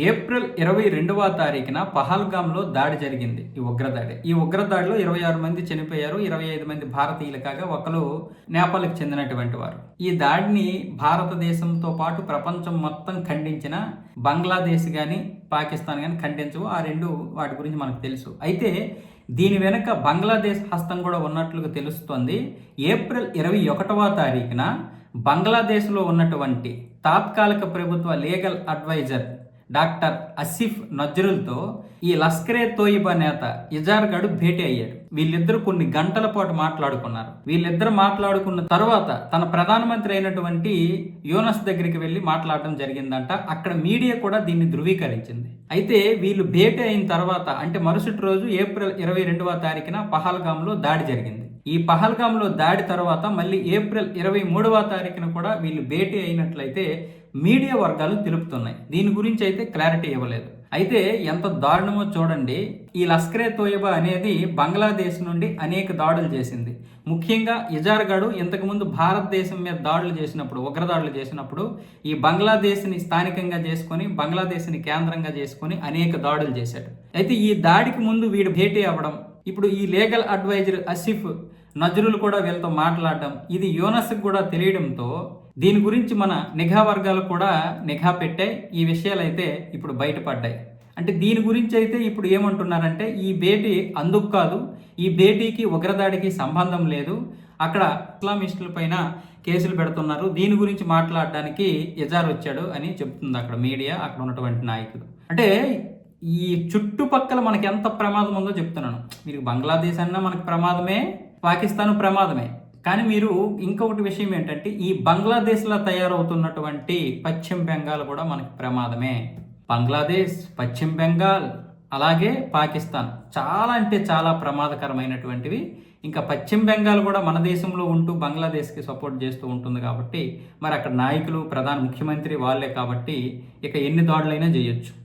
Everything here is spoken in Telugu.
ఏప్రిల్ ఇరవై రెండవ తారీఖున పహల్గామ్లో దాడి జరిగింది ఈ ఉగ్రదాడి. ఈ ఉగ్రదాడిలో ఇరవై ఆరు మంది చనిపోయారు ఇరవై ఐదు మంది భారతీయులు కాగా ఒకరు నేపాల్కి చెందినటువంటి వారు. ఈ దాడిని భారతదేశంతో పాటు ప్రపంచం మొత్తం ఖండించిన బంగ్లాదేశ్ కానీ పాకిస్తాన్ కానీ ఖండించవు. ఆ రెండు వాటి గురించి మనకు తెలుసు. అయితే దీని వెనుక బంగ్లాదేశ్ హస్తం కూడా ఉన్నట్లుగా తెలుస్తోంది. ఏప్రిల్ ఇరవై ఒకటవ తారీఖున బంగ్లాదేశ్లో ఉన్నటువంటి తాత్కాలిక ప్రభుత్వ లీగల్ అడ్వైజర్ డాక్టర్ అసిఫ్ నజ్రుల్తో ఈ లస్కరే తోయిబా నేత ఇజార్గఢ్ భేటీ అయ్యాడు. వీళ్ళిద్దరూ కొన్ని గంటల పాటు మాట్లాడుకున్నారు. వీళ్ళిద్దరు మాట్లాడుకున్న తర్వాత తన ప్రధానమంత్రి అయినటువంటి యోనస్ దగ్గరికి వెళ్ళి మాట్లాడడం జరిగిందంట. అక్కడ మీడియా కూడా దీన్ని ధృవీకరించింది. అయితే వీళ్ళు భేటీ అయిన తర్వాత అంటే మరుసటి రోజు ఏప్రిల్ ఇరవై రెండవ తారీఖున పహల్గామ్లో దాడి జరిగింది. ఈ పహల్గామ్లో దాడి తర్వాత మళ్ళీ ఏప్రిల్ ఇరవై మూడవ తారీఖున కూడా వీళ్ళు భేటీ అయినట్లయితే మీడియా వర్గాలు తెలుపుతున్నాయి. దీని గురించి అయితే క్లారిటీ ఇవ్వలేదు. అయితే ఎంత దారుణమో చూడండి. ఈ లస్కరే తోయబా అనేది బంగ్లాదేశ్ నుండి అనేక దాడులు చేసింది. ముఖ్యంగా ఇజార్గఢ్ ఇంతకుముందు భారతదేశం మీద దాడులు చేసినప్పుడు ఉగ్రదాడులు చేసినప్పుడు ఈ బంగ్లాదేశ్ని స్థానికంగా చేసుకొని బంగ్లాదేశ్ని కేంద్రంగా చేసుకొని అనేక దాడులు చేశాడు. అయితే ఈ దాడికి ముందు వీడు భేటీ అవ్వడం ఇప్పుడు ఈ లీగల్ అడ్వైజర్ అసిఫ్ నజరులు కూడా వీళ్ళతో మాట్లాడడం ఇది యోనస్కి కూడా తెలియడంతో దీని గురించి మన నిఘా వర్గాలు కూడా నిఘా పెట్టాయి ఈ విషయాలు అయితే ఇప్పుడు బయటపడ్డాయి. అంటే దీని గురించి అయితే ఇప్పుడు ఏమంటున్నారంటే ఈ భేటీ అందుకు కాదు ఈ భేటీకి ఉగ్రదాడికి సంబంధం లేదు. అక్కడ ఇస్లామిస్టుల పైన కేసులు పెడుతున్నారు. దీని గురించి మాట్లాడడానికి ఎజార్ వచ్చాడు అని చెప్తుంది అక్కడ మీడియా అక్కడ ఉన్నటువంటి నాయకులు. అంటే ఈ చుట్టుపక్కల మనకి ఎంత ప్రమాదం ఉందో చెప్తున్నాను. మీరు బంగ్లాదేశ్ అన్నా మనకు ప్రమాదమే పాకిస్తాన్ ప్రమాదమే. కానీ మీరు ఇంకొకటి విషయం ఏంటంటే ఈ బంగ్లాదేశ్లో తయారవుతున్నటువంటి పశ్చిమ బెంగాల్ కూడా మనకి ప్రమాదమే. బంగ్లాదేశ్ పశ్చిమ బెంగాల్ అలాగే పాకిస్తాన్ చాలా అంటే చాలా ప్రమాదకరమైనటువంటివి. ఇంకా పశ్చిమ బెంగాల్ కూడా మన దేశంలో ఉంటూ బంగ్లాదేశ్కి సపోర్ట్ చేస్తూ ఉంటుంది కాబట్టి మరి అక్కడ నాయకులు ప్రధాన ముఖ్యమంత్రి వాళ్ళే కాబట్టి ఇక ఎన్ని దాడులైనా చేయొచ్చు.